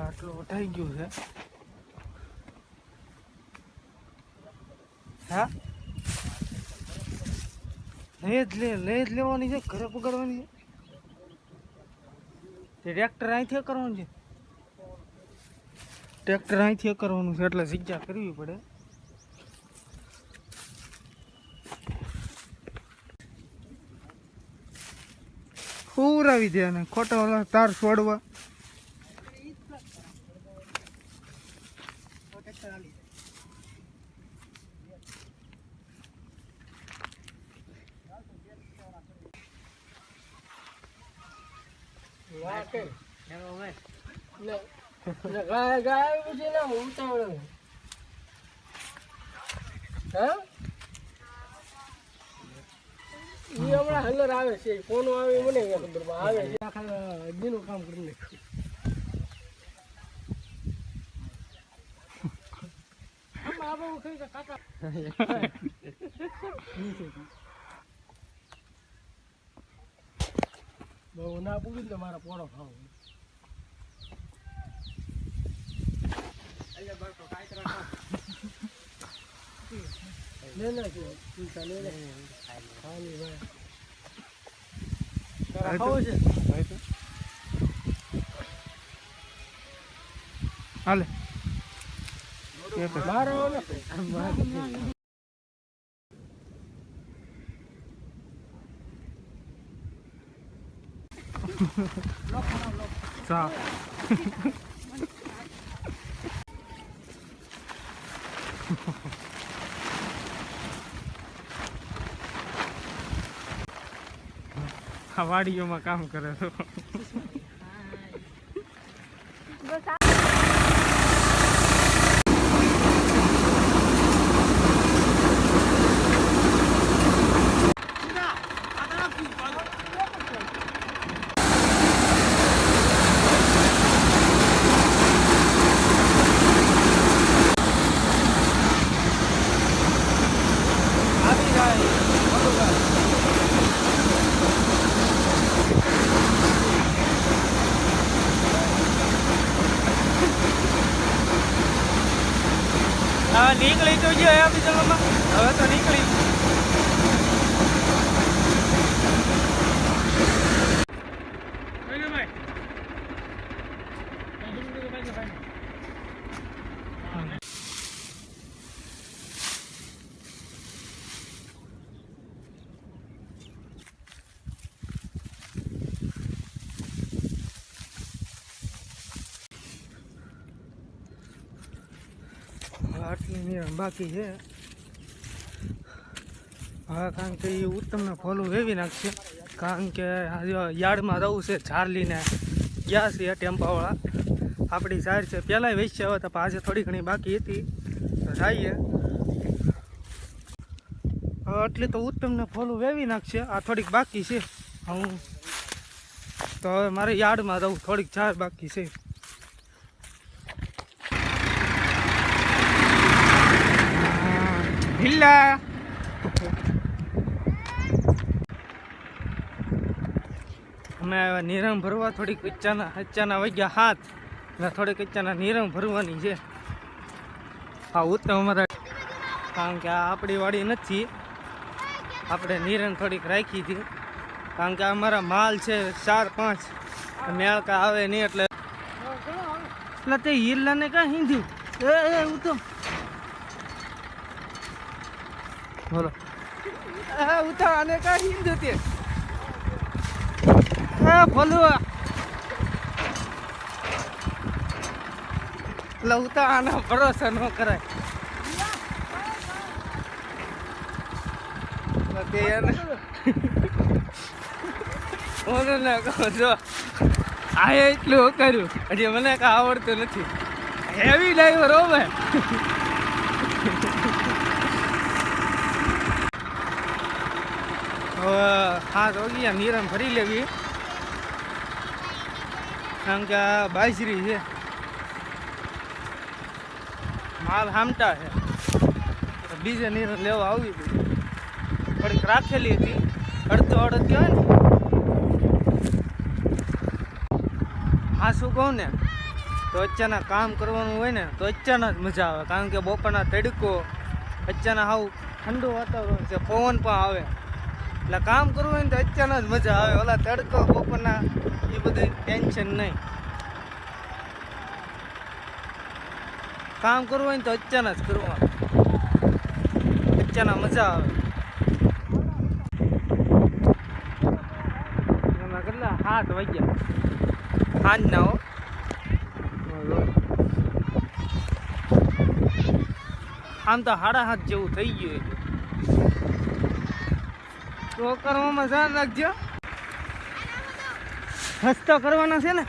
આટલું વટાઈ ગયું છે. હા? લઈ જ લે લઈ જ લેવાની છે, ઘરે પકડવાની છે. ટ્રેક્ટર અહીંથી કરવાનું છે. ટ્રેક્ટર અહીંથી કરવાનું છે, એટલે જગ્યા કરવી પડે. પૂરાવી દે અને ખોટા ઓલા તાર છોડવા. ગાય ગાય પછી ના ઉતાવળ. હા? ઈ હમણાં હલર આવે છે ફોન આવે મને ખબર આવે છે. આખા અગ્નિનું કામ કરી નાખ્યું. કે કાકા બહુ ના પૂછ્યું ને મારા પોળો ખાવ. હાલે. મારો આ વાડીઓમાં કામ કરે છે હવે નીકળી તો ગયો એમ ચલોમાં હવે તો નીકળી. નિયમ બાકી છે. હવે કારણ કે એ ઉત્તમને ફોલું વેવી નાખશે. કારણ કે યાર્ડમાં રહું છે ચાર્લીને. ગયા છે ટેમ્પાવાળા. આપણી સાઈડ છે, પહેલાંય વેચશે હવે તો આજે થોડી ઘણી બાકી હતી. તો જઈએ. એટલે તો ઉત્તમને ફોલું વેવી નાખશે. આ થોડીક બાકી છે. હું તો હવે મારે યાર્ડમાં રહું, થોડીક ચાર બાકી છે. હિલ્લા અમે નિરમ ભરવા થોડીક કચ્ચાના કચ્ચાના વાગ્યા હાથ. ને થોડીક કચ્ચાના નિરમ ભરવાની છે. આ ઉત્તમ અમારા કારણ કે આ આપણી વાડી નથી. આપણે નિરણ થોડીક રાખી હતી કારણ કે અમારા માલ છે ચાર પાંચ. મેળકા આવે નહીં એટલે એટલે તે હિલ્લાને કાં એ એ, ઉત્તમ. બોલો. હા ઉતા અને કા હિન્દ તે હા બોલો એટલે ઉતા આના ભરોસા ન કરાય. તે ઓને ના, કહો, જો. આ એટલું કર્યું. હજી મને કાંઈ આવડતું નથી. હેવી ડ્રાઈવર ભાઈ. હાથ વાગ્યા નિરમ ફરી લેવી. કારણ કે આ બાજરી છે. માલ હામટા છે. બીજે નિરણ લેવા આવી હતી થોડીક રાખેલી હતી. અડધો અડધ કહેવાય ને. હા, શું કહું ને? તો અચાનક કામ કરવાનું હોય ને, તો અચાનક મજા આવે. કારણ કે બપોરના તડકો અચાનક હાવ ઠંડુ વાતાવરણ છે. પવન પણ આવે. એટલે કામ કરવું હોય ને તો અચાનક જ મજા આવે. ઓલા તડકો, બપોરના, એ બધું ટેન્શન નહીં. કામ કરવું હોય ને તો અચાનક જ કરવાનું અચાનક મજા આવે. એમાં કેટલા? સાત વાગ્યા. સાંજના હો. આમ તો સાડા હાથ જેવું થઈ ગયું. તો કરવામાં ધ્યાન રાખજો. હસતો કરવાનો છે ને?